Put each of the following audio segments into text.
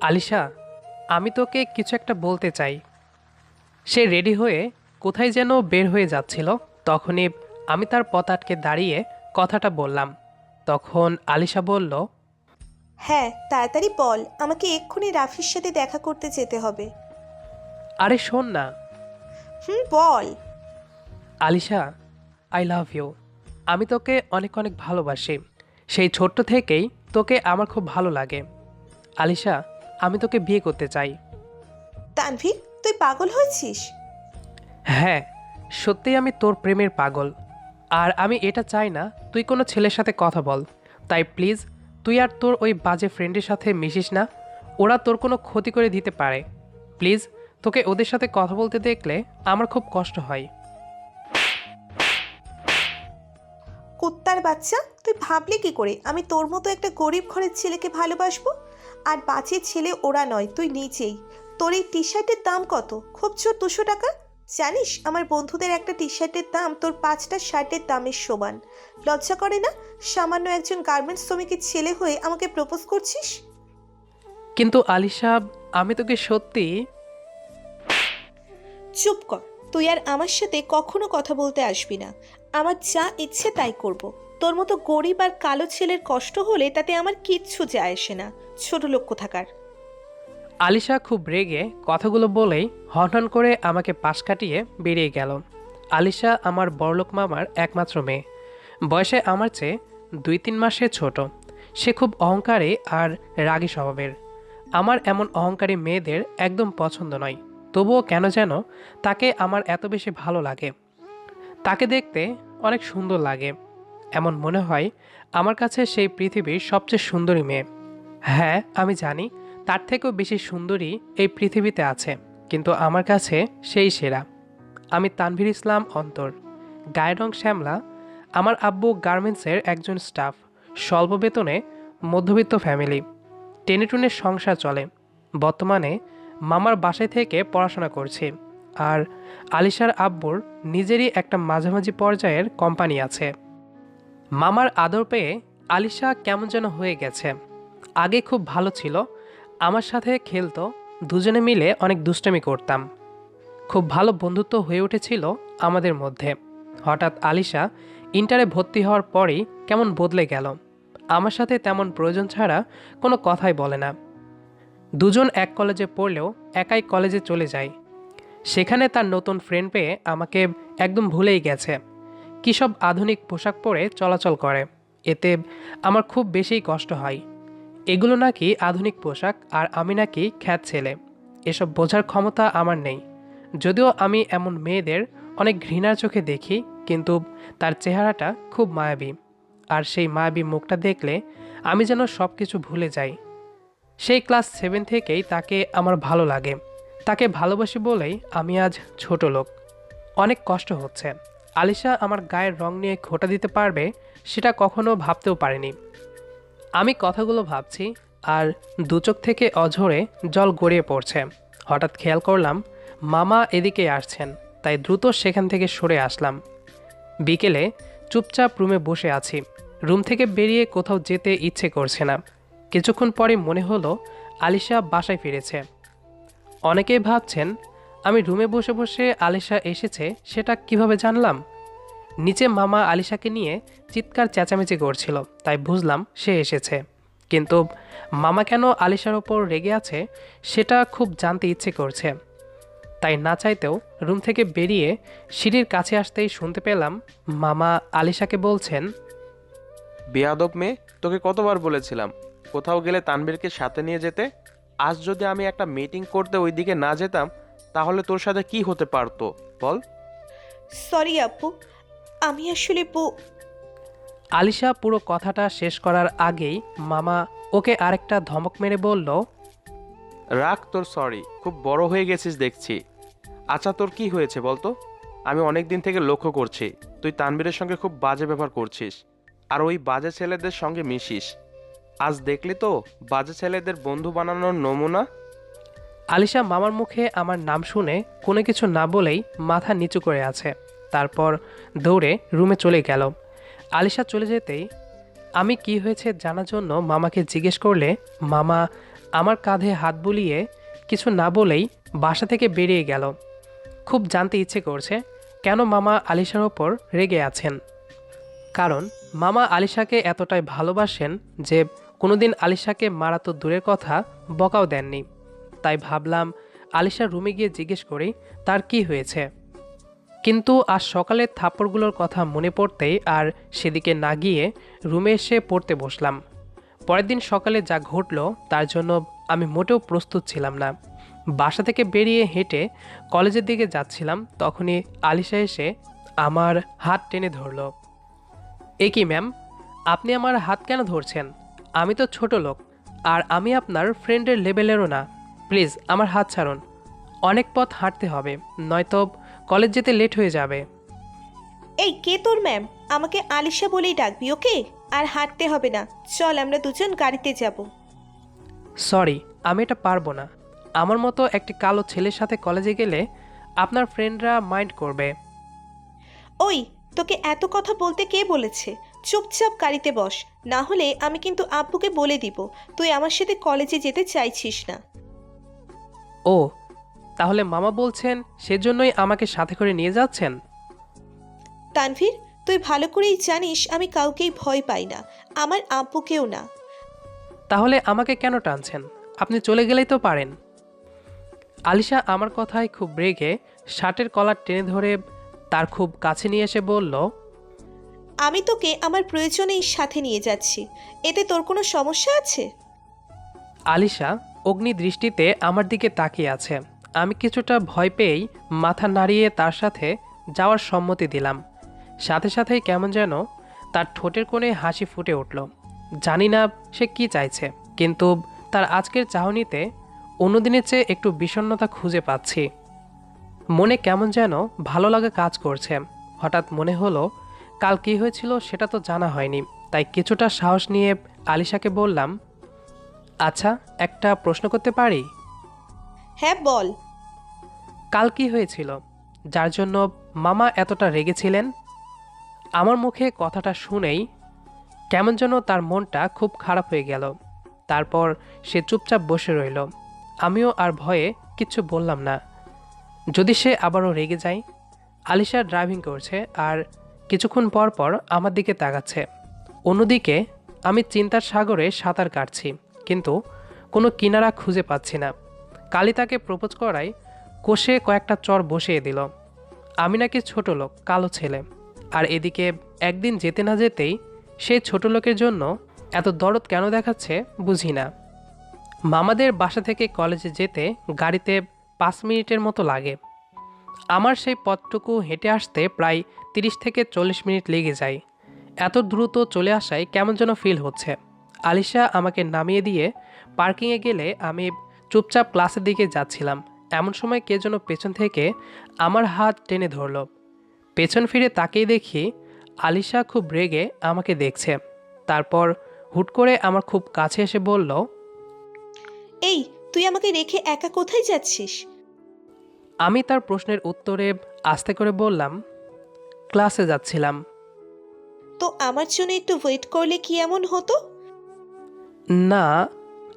আলিশা আমি তোকে কিছু একটা বলতে চাই। সে রেডি হয়ে কোথায় যেন বের হয়ে যাচ্ছিল। তখনই আমি তার পথ আটকে দাঁড়িয়ে কথাটা বললাম। তখন আলিশা বলল হ্যাঁ তাড়াতাড়ি বল আমাকে এক্ষুনি রাফির সাথে দেখা করতে যেতে হবে। আরে শোন না। হুম বল। আলিশা আই লাভ ইউ আমি তোকে অনেক অনেক ভালোবাসি। সেই ছোট্ট থেকেই তোকে আমার খুব ভালো লাগে। আলিশা আমি তোকে বিয়ে করতে চাই। তানভীর তুই পাগল হয়েছিস? হ্যাঁ সত্যিই আমি তোর প্রেমের পাগল। আর আমি এটা চাই না তুই কোনো ছেলের সাথে কথা বল। তাই প্লিজ তুই আর তোর ওই বাজে ফ্রেন্ডের সাথে মিশিস না। ওরা তোর কোনো ক্ষতি করে দিতে পারে। প্লিজ তোকে ওদের সাথে কথা বলতে দেখলে আমার খুব কষ্ট হয়। বাচ্চা তুই ভাবলি কি করে? আমি তোর মতো একটা গরিব ঘরের ছেলেকে ভালোবাসবো? আর বাজে ছেলে ওরা নয় তুই নিজেই। তোর এই টি শার্টের দাম কত? খুব জোর দুশো টাকা? জানিস আমার বন্ধুদের একটা টি শার্টের দাম তোর পাঁচটা শার্টের দামের সমান। লজ্জা করে না? সামান্য একজন গার্মেন্টস শ্রমিকের ছেলে হয়ে আমাকে প্রপোজ করছিস? কিন্তু আলিশা আমি তোকে সত্যি চুপ কর। তুই আর আমার সাথে কখনো কথা বলতে আসবি না। আমার যা ইচ্ছে তাই করব। তোর মতো গরিব আর কালো ছেলের কষ্ট হলে তাতে আমার কিচ্ছু যায় আসে না, ছোট লোক কোথাকার। আলিশা খুব রেগে কথাগুলো বলেই হনহন করে আমাকে পাশ কাটিয়ে বেরিয়ে গেল। আলিশা আমার বড়লোক মামার একমাত্র মেয়ে। বয়সে আমার চেয়ে দুই তিন মাসে ছোট। সে খুব অহংকারী আর রাগী স্বভাবের। আমার এমন অহংকারী মেয়েদের একদম পছন্দ নয়। তবুও কেন যেন তাকে আমার এত বেশি ভালো লাগে। তাকে দেখতে অনেক সুন্দর লাগে। এমন মনে হয় আমার কাছে সেই পৃথিবীর সবচেয়ে সুন্দরী মেয়ে। হ্যাঁ আমি জানি তার থেকেও বেশি সুন্দরী এই পৃথিবীতে আছে, কিন্তু আমার কাছে সেই সেরা। আমি তানভীর ইসলাম অন্তর। গায়ের রং শ্যামলা। আমার আব্বু গার্মেন্টসের একজন স্টাফ। স্বল্প বেতনে মধ্যবিত্ত ফ্যামিলি। টেনে টুনে সংসার চলে। বর্তমানে মামার বাসায় থেকে পড়াশোনা করছি। আর আলিশার আব্বুর নিজেরই একটা মাঝামাঝি পর্যায়ের কোম্পানি আছে। মামার আদর পেয়ে আলিশা কেমন যেন হয়ে গেছে। আগে খুব ভালো ছিল, আমার সাথে খেলতো, দুজনে মিলে অনেক দুষ্টামি করতাম। খুব ভালো বন্ধুত্ব হয়ে উঠেছিল আমাদের মধ্যে। হঠাৎ আলিশা ইন্টারে ভর্তি হওয়ার পরেই কেমন বদলে গেল। আমার সাথে তেমন প্রয়োজন ছাড়া কোনো কথাই বলে না। দুজন এক কলেজে পড়লেও একাই কলেজে চলে যায়। সেখানে তার নতুন ফ্রেন্ড পেয়ে আমাকে একদম ভুলেই গেছে। কী সব আধুনিক পোশাক পরে চলাচল করে, এতে আমার খুব বেশি কষ্ট হয়। এগুলো নাকি আধুনিক পোশাক আর আমি নাকি খ্যাত ছেলে। এসব বোঝার ক্ষমতা আমার নেই। যদিও আমি এমন মেয়েদের অনেক ঘৃণার চোখে দেখি, কিন্তু তার চেহারাটা খুব মায়াবী। আর সেই মায়াবী মুখটা দেখলে আমি যেন সব কিছু ভুলে যাই। সেই ক্লাস সেভেন থেকেই তাকে আমার ভালো লাগে। তাকে ভালোবাসি বলেই আমি আজ ছোট লোক। অনেক কষ্ট হচ্ছে। আলিশা আমার গায়ের রং নিয়ে খোটা দিতে পারবে সেটা কখনো ভাবতেও পারিনি। আমি কথাগুলো ভাবছি আর দুচোখ থেকে অঝরে জল গড়িয়ে পড়ছে। হঠাৎ খেয়াল করলাম, মামা এদিকে আসছেন, তাই দ্রুত সেখান থেকে সরে আসলাম। বিকেলে চুপচাপ রুমে বসে আছি। রুম থেকে বেরিয়ে কোথাও যেতে ইচ্ছে করছে না। কিছুক্ষণ পরে মনে হলো আলিশা বাসায় ফিরেছে। অনেকেই ভাবছেন, আমি রুমে বসে বসে আলিশা এসেছে, সেটা কীভাবে জানলাম? নিচে মামা আলিশাকে নিয়ে চিৎকার চেঁচামেচি করছিল, তাই বুঝলাম সে এসেছে। কিন্তু মামা কেন আলিশার ওপর রেগে আছে, সেটা খুব জানতে ইচ্ছে করছে। তাই না চাইতেও রুম থেকে বেরিয়ে সিঁড়ির কাছে আসতেই শুনতে পেলাম মামা আলিশাকে বলছেন, বেয়াদব মেয়ে, তোকে কতবার বলেছিলাম, কোথাও গেলে তানবীরকে সাথে নিয়ে যেতে? আজ যদি আমি একটা মিটিং করতে ওইদিকে না যেতাম তাহলে তোর সাথে কি হতে পারতো? বল। সরি আপু। আমি আসলে বউ আলিশা পুরো কথাটা শেষ করার আগেই মামা ওকে আরেকটা ধমক মেরে বলল রাখ তোর সরি খুব বড় হয়ে গেছিস দেখছি। আচ্ছা তোর কি হয়েছে বলতো আমি অনেক দিন থেকে লক্ষ্য করছি তুই তানবীরের সঙ্গে খুব বাজে ব্যবহার করছিস আর ওই বাজে ছেলেদের সঙ্গে মিশিস। আজ দেখলি তো বাজে ছেলেদের বন্ধু বানানোর নমুনা। আলিশা মামার মুখে আমার নাম শুনে কোনো কিছু না বলেই মাথা নিচু করে আছে। তারপর দৌড়ে রুমে চলে গেল। আলিশা চলে যেতেই আমি কি হয়েছে জানার জন্য মামাকে জিজ্ঞেস করলে মামা আমার কাঁধে হাত বুলিয়ে কিছু না বলেই বাসা থেকে বেরিয়ে গেল। খুব জানতে ইচ্ছে করছে কেন মামা আলিশার ওপর রেগে আছেন। কারণ মামা আলিশাকে এতটাই ভালোবাসেন যে কোনোদিন আলিশাকে মারা তো দূরের কথা বকাও দেননি। তাই ভাবলাম আলিশার রুমে গিয়ে জিজ্ঞেস করি, তার কি হয়েছে? কিন্তু আজ সকালে থাপ্পড়গুলোর কথা মনে পড়তেই আর সেদিকে না গিয়ে রুমে এসে পড়তে বসলাম। পরের দিন সকালে যা ঘটলো, তার জন্য আমি মোটেও প্রস্তুত ছিলাম না। বাসা থেকে বেরিয়ে হেঁটে কলেজের দিকে যাচ্ছিলাম, তখনই আলিশা এসে আমার হাত টেনে ধরলো। এ কি, ম্যাম? আপনি আমার হাত কেন ধরছেন? আমি তো ছোট লোক আর আমি আপনার ফ্রেন্ডের লেভেলেরও না। প্লিজ আমার হাত ছাড়ুন। অনেক পথ হাঁটতে হবে নয়তো কলেজ যেতে লেট হয়ে যাবে। এই কে তোর ম্যাম আমাকে আলিশা বলেই ডাকবি ওকে? আর হাঁটতে হবে না। চল আমরা দুজন গাড়িতে যাব। সরি আমি এটা পারব না। আমার মতো একটি কালো ছেলের সাথে কলেজে গেলে আপনার ফ্রেন্ডরা মাইন্ড করবে। ওই তোকে এত কথা বলতে কে বলেছে? চুপচাপ গাড়িতে বস না হলে আমি কিন্তু আব্বুকে বলে দিব তুই আমার সাথে কলেজে যেতে চাইছিস না। ও তাহলে মামা বলছেন সেজন্যই আমাকে সাথে করে নিয়ে যাচ্ছেন? তানভীর তুই ভালো করেই জানিস আমি কাউকেই ভয় পাই না আমার আব্বুকেও না। তাহলে আমাকে কেন টানছেন? আপনি চলে গেলেই তো পারেন। আলিশা আমার কথায় খুব রেগে শার্টের কলার টেনে ধরে তার খুব কাছে নিয়ে এসে বলল আমি তোকে আমার প্রয়োজনেই সাথে নিয়ে যাচ্ছি। এতে তোর কোনো সমস্যা আছে? আলিশা অগ্নি দৃষ্টিতে আমার দিকে তাকিয়ে আছে। আমি কিছুটা ভয় পেয়েই মাথা নাড়িয়ে তার সাথে যাওয়ার সম্মতি দিলাম। সাথে সাথেই কেমন যেন তার ঠোঁটের কোণে হাসি ফুটে উঠল। জানি না সে কি চাইছে কিন্তু তার আজকের চাহনিতে অন্যদিনের চেয়ে একটু বিষণ্ণতা খুঁজে পাচ্ছি। মনে কেমন যেন ভালো লাগা কাজ করছে। হঠাৎ মনে হলো কাল কী হয়েছিল সেটা তো জানা হয়নি। তাই কিছুটা সাহস নিয়ে আলিশাকে বললাম আচ্ছা একটা প্রশ্ন করতে পারি? হ্যাঁ বল। কাল কি হয়েছিল? যার জন্য মামা এতটা রেগেছিলেন আমার মুখে কথাটা শুনেই কেমন যেন তার মনটা খুব খারাপ হয়ে গেল। তারপর সে চুপচাপ বসে রইল। আমিও আর ভয়ে কিচ্ছু বললাম না। যদি সে আবারও রেগে যায়, আলিশা ড্রাইভিং করছে আর কিছুক্ষণ পর পর আমার দিকে তাকাচ্ছে। অন্যদিকে, আমি চিন্তার সাগরে সাঁতার কাটছি, কিন্তু কোনো কিনারা খুঁজে পাচ্ছি না। কালি তাকে প্রপোজ করায় কষে কয়েকটা চর বসিয়ে দিল। আমি নাকি ছোট লোক, কালো ছেলে। আর এদিকে একদিন যেতে না যেতেই সেই ছোট লোকের জন্য এত দরদ কেন দেখাচ্ছে বুঝি না। মামাদের বাসা থেকে কলেজে যেতে গাড়িতে পাঁচ মিনিটের মতো লাগে। আমার সেই পথটুকু হেঁটে আসতে প্রায় তিরিশ থেকে চল্লিশ মিনিট লেগে যায়। এত দ্রুত চলে আসায় কেমন যেন ফিল হচ্ছে। আলিশা আমাকে নামিয়ে দিয়ে পার্কিংয়ে গেলে আমি চুপচাপ ক্লাসের দিকে যাচ্ছিলাম। এমন সময় কে যেন পেছন থেকে আমার হাত টেনে ধরলো। পেছন ফিরে তাকেই দেখি আলিশা খুব রেগে আমাকে দেখছে। তারপর হুট করে আমার খুব কাছে এসে বলল, এই তুই আমাকে রেখে একা কোথায় যাচ্ছিস? আমি তার প্রশ্নের উত্তরে আস্তে করে বললাম ক্লাসে যাচ্ছিলাম। তো আমার জন্য একটু ওয়েট করলে কি এমন হতো? না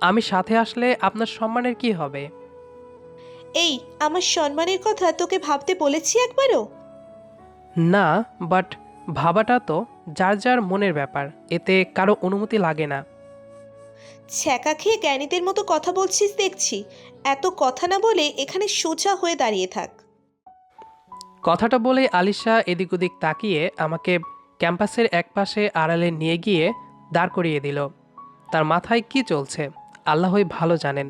আমি সাথে আসলে আপনার সম্মানের কি হবে? এই আমার সম্মানের কথা তোকে ভাবতে বলেছি একবারও? না বাট ভাবাটা তো যার যার মনের ব্যাপার এতে কারও অনুমতি লাগে না। ছ্যাঁকা খেয়ে জ্ঞানীদের মতো কথা বলছিস দেখছি। এত কথা না বলে এখানে সোজা হয়ে দাঁড়িয়ে থাক। কথাটা বলে আলিশা এদিক ওদিক তাকিয়ে আমাকে ক্যাম্পাসের একপাশে আড়ালে নিয়ে গিয়ে দাঁড় করিয়ে দিল। তার মাথায় কি চলছে আল্লাহই ভালো জানেন।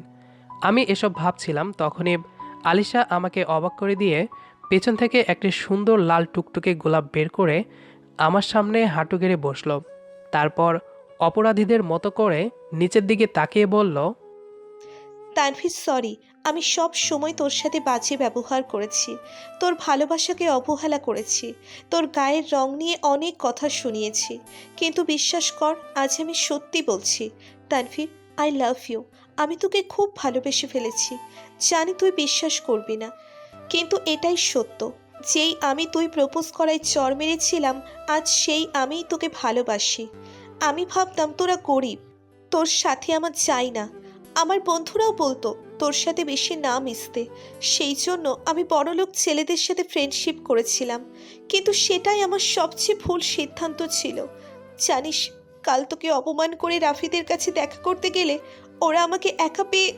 আমি এসব ভাবছিলাম, তখনই আলিশা আমাকে অবাক করে দিয়ে পেছন থেকে একটি সুন্দর লাল টুকটুকে গোলাপ বের করে আমার সামনে হাঁটু গেড়ে বসল। তারপর অপরাধীদের মতো করে নিচের দিকে তাকিয়ে বলল, তানভীর সরি আমি সব সময় তোর সাথে বাজে ব্যবহার করেছি। তোর ভালোবাসাকে অবহেলা করেছি। তোর গায়ের রং নিয়ে অনেক কথা শুনিয়েছি। কিন্তু বিশ্বাস কর, আজ আমি সত্যি বলছি। তানভীর আই লাভ ইউ আমি তোকে খুব ভালোবেসে ফেলেছি। জানি তুই বিশ্বাস করবি না। কিন্তু এটাই সত্য। যেই আমি তুই প্রপোজ করায় চর মেরেছিলাম, আজ সেই আমিই তোকে ভালোবাসি। আমি ভাবতাম তোরা গরিব। তোর সাথে আমার চাই না। আমার বন্ধুরাও বলতো, তোর সাথে বেশি না মিশতে। সেই জন্য আমি বড়লোক ছেলেদের সাথে ফ্রেন্ডশিপ করেছিলাম। কিন্তু সেটাই আমার সবচেয়ে ভুল সিদ্ধান্ত ছিল। জানিস, কাল তোকে অপমান করে রাফিদের কাছে দেখা করতে গেলে ওরা আমাকে একা পেয়ে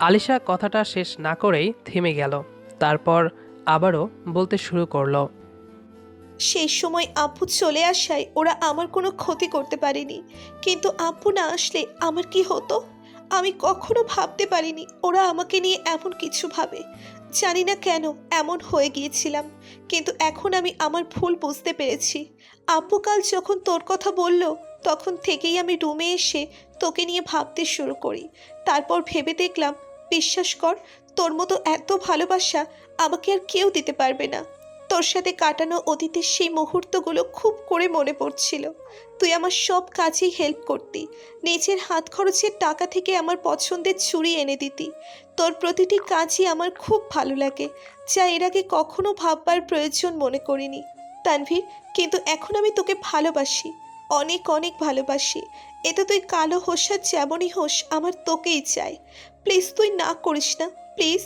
আলিশা কথাটা শেষ না করেই থেমে গেল। তারপর আবারও বলতে শুরু করল সেই সময় আব্বু চলে আসায় ওরা আমার কোনো ক্ষতি করতে পারেনি। কিন্তু আব্বু না আসলে আমার কি হতো? আমি কখনো ভাবতে পারিনি ওরা আমাকে নিয়ে এমন কিছু ভাবে। জানি না কেন এমন হয়ে গিয়েছিলাম। কিন্তু এখন আমি আমার ভুল বুঝতে পেরেছি। আপু কাল যখন তোর কথা বলল, তখন থেকেই আমি রুমে এসে তোকে নিয়ে ভাবতে শুরু করি। তারপর ভেবে দেখলাম, বিশ্বাস কর, তোর মতো এত ভালোবাসা আমাকে আর কেউ দিতে পারবে না। তোর সাথে কাটানো অতীতের সেই মুহূর্তগুলো খুব করে মনে পড়ছিল। তুই আমার সব কাজেই হেল্প করতি। নিজের হাত খরচের টাকা থেকে আমার পছন্দের চুড়ি এনে দিতি। তোর প্রতিটি কাজই আমার খুব ভালো লাগে, যা এর আগে কখনো ভাববার প্রয়োজন মনে করিনি। তানভীর, কিন্তু এখন আমি তোকে ভালোবাসি, অনেক অনেক ভালোবাসি। এতে তুই কালো হোস আর যেমনই হোস, আমার তোকেই চাই। প্লিজ তুই না করিস না, প্লিজ।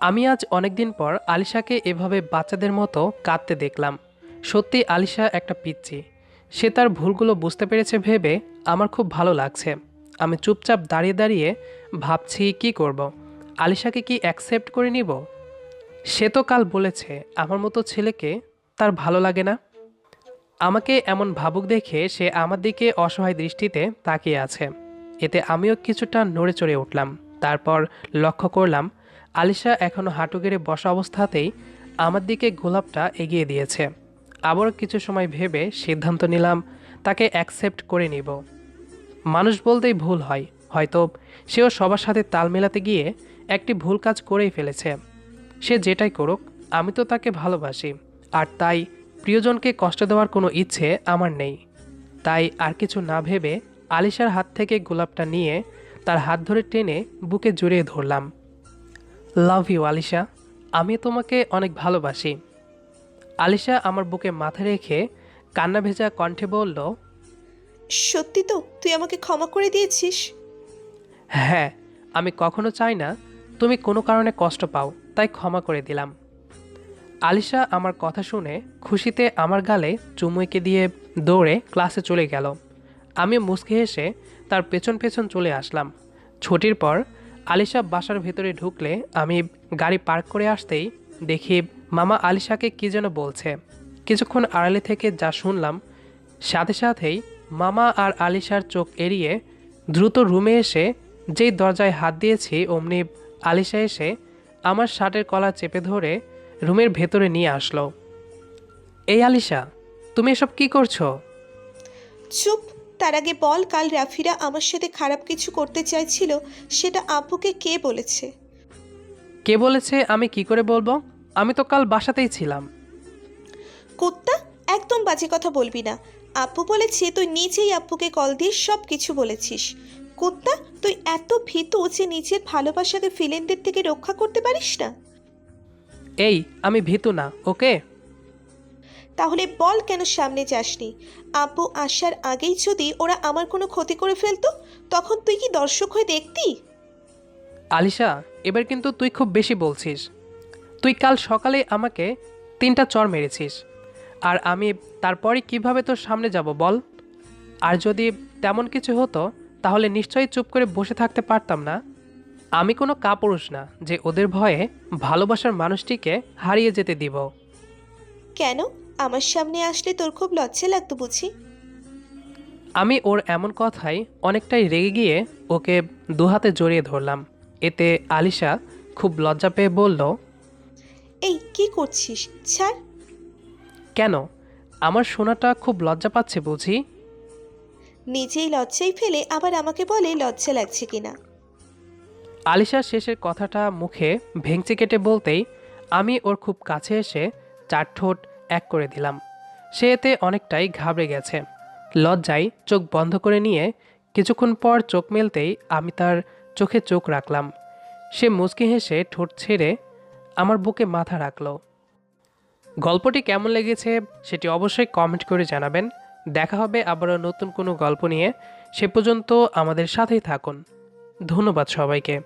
আমি আজ অনেকদিন পর আলিশাকে এভাবে বাচ্চাদের মতো কাঁদতে দেখলাম। সত্যি আলিশা একটা পিচ্ছি সে তার ভুলগুলো বুঝতে পেরেছে ভেবে আমার খুব ভালো লাগছে। আমি চুপচাপ দাঁড়িয়ে দাঁড়িয়ে ভাবছি, কি করব। আলিশাকে কি অ্যাকসেপ্ট করে নিব? সে তো কাল বলেছে, আমার মতো ছেলেকে তার ভালো লাগে না। আমাকে এমন ভাবুক দেখে সে আমার দিকে অসহায় দৃষ্টিতে তাকিয়ে আছে। এতে আমিও কিছুটা নড়ে চড়ে উঠলাম। তারপর লক্ষ্য করলাম আলিশা এখনও হাঁটু গেড়ে বসা অবস্থাতেই আমার দিকে গোলাপটা এগিয়ে দিয়েছে। আবারও কিছু সময় ভেবে সিদ্ধান্ত নিলাম, তাকে অ্যাকসেপ্ট করে নিব। মানুষ বলতেই ভুল হয়, হয়তো সেও সবার সাথে তাল মেলাতে গিয়ে একটি ভুল কাজ করেই ফেলেছে। সে যেটাই করুক, আমি তো তাকে ভালোবাসি, আর তাই প্রিয়জনকে কষ্ট দেওয়ার কোনো ইচ্ছে আমার নেই। তাই আর কিছু না ভেবে আলিশার হাত থেকে গোলাপটা নিয়ে তার হাত ধরে টেনে বুকে জড়িয়ে ধরলাম। লাভ ইউ আলিশা আমি তোমাকে অনেক ভালোবাসি। আলিশা আমার বুকে মাথা রেখে কান্না ভেজা কণ্ঠে বলল সত্যি তো তুই আমাকে ক্ষমা করে দিয়েছিস? হ্যাঁ আমি কখনো চাই না তুমি কোনো কারণে কষ্ট পাও তাই ক্ষমা করে দিলাম। আলিশা আমার কথা শুনে খুশিতে আমার গালে চুমুইকে দিয়ে দৌড়ে ক্লাসে চলে গেল। আমি মুসকে হেসে তার পেছন পেছন চলে আসলাম। ছুটির পর আলিশা বাসার ভেতরে ঢুকলে আমি গাড়ি পার্ক করে আসতেই দেখি মামা আলিশাকে কী যেন বলছে। কিছুক্ষণ আড়ালে থেকে যা শুনলাম, সাথে সাথেই মামা আর আলিশার চোখ এড়িয়ে দ্রুত রুমে এসে যেই দরজায় হাত দিয়েছি, অমনি আলিশা এসে আমার শার্টের কলা চেপে ধরে রুমের ভেতরে নিয়ে আসলো। এই আলিশা, তুমি এসব কি করছ? চুপ। তার আগে বল কাল রাফিরা আমার সাথে খারাপ কিছু করতে চাইছিল সেটা আব্বুকে কে বলেছে? কে বলেছে? আমি কি করে বলব? আমি তো কাল বাসাতেই ছিলাম। কুত্তা একদম বাজে কথা বলবি না। আব্বু বলেছে তুই নিজেই আব্বুকে কল দিয়ে সব কিছু বলেছিস। কুত্তা তুই এত ভীতু যে নিজের ভালোবাসাকে ফিলেনদের থেকে রক্ষা করতে পারিস না? এই আমি ভীতু না ওকে? তাহলে বল কেন সামনে যাসনি? আব্বু আসার আগেই যদি ওরা আমার কোনো ক্ষতি করে ফেলতো তখন তুই কি দর্শক হয়ে দেখতি? আলিশা এবার কিন্তু তুই খুব বেশি বলছিস। তুই কাল সকালে আমাকে তিনটা চর মেরেছিস। আর আমি তারপরে কীভাবে তোর সামনে যাব বল? আর যদি তেমন কিছু হতো তাহলে নিশ্চয়ই চুপ করে বসে থাকতে পারতাম না। আমি কোনো কাপুরুষ না যে ওদের ভয়ে ভালোবাসার মানুষটিকে হারিয়ে যেতে দিব। কেন? আমার সামনে আসলে তোর খুব লজ্জা লাগতো বুঝি। আমি ওর এমন কথায় অনেকটাই রেগে গিয়ে ওকে দুহাতে জড়িয়ে ধরলাম। এতে আলিশা খুব লজ্জা পেয়ে বলল এই কি করছিস? ছাড়। কেন? আমার সোনাটা খুব লজ্জা পাচ্ছে বুঝি? নিজেই লজ্জায় ফেলে আবার আমাকে বলে লজ্জা লাগছে কিনা। আলিশার শেষের কথাটা মুখে ভেঙচি কেটে বলতেই আমি ওর খুব কাছে এসে চার ঠোঁট এক করে দিলাম। সে এতে অনেকটাই ঘাবড়ে গেছে। লজ্জায় চোখ বন্ধ করে নিয়ে কিছুক্ষণ পর চোখ মেলতেই আমি তার চোখে চোখ রাখলাম। সে মুচকি হেসে ঠোঁট ছেড়ে আমার বুকে মাথা রাখল। গল্পটি কেমন লেগেছে সেটি অবশ্যই কমেন্ট করে জানাবেন। দেখা হবে আবারও নতুন কোনো গল্প নিয়ে। সে পর্যন্ত আমাদের সাথেই থাকুন। ধন্যবাদ সবাইকে।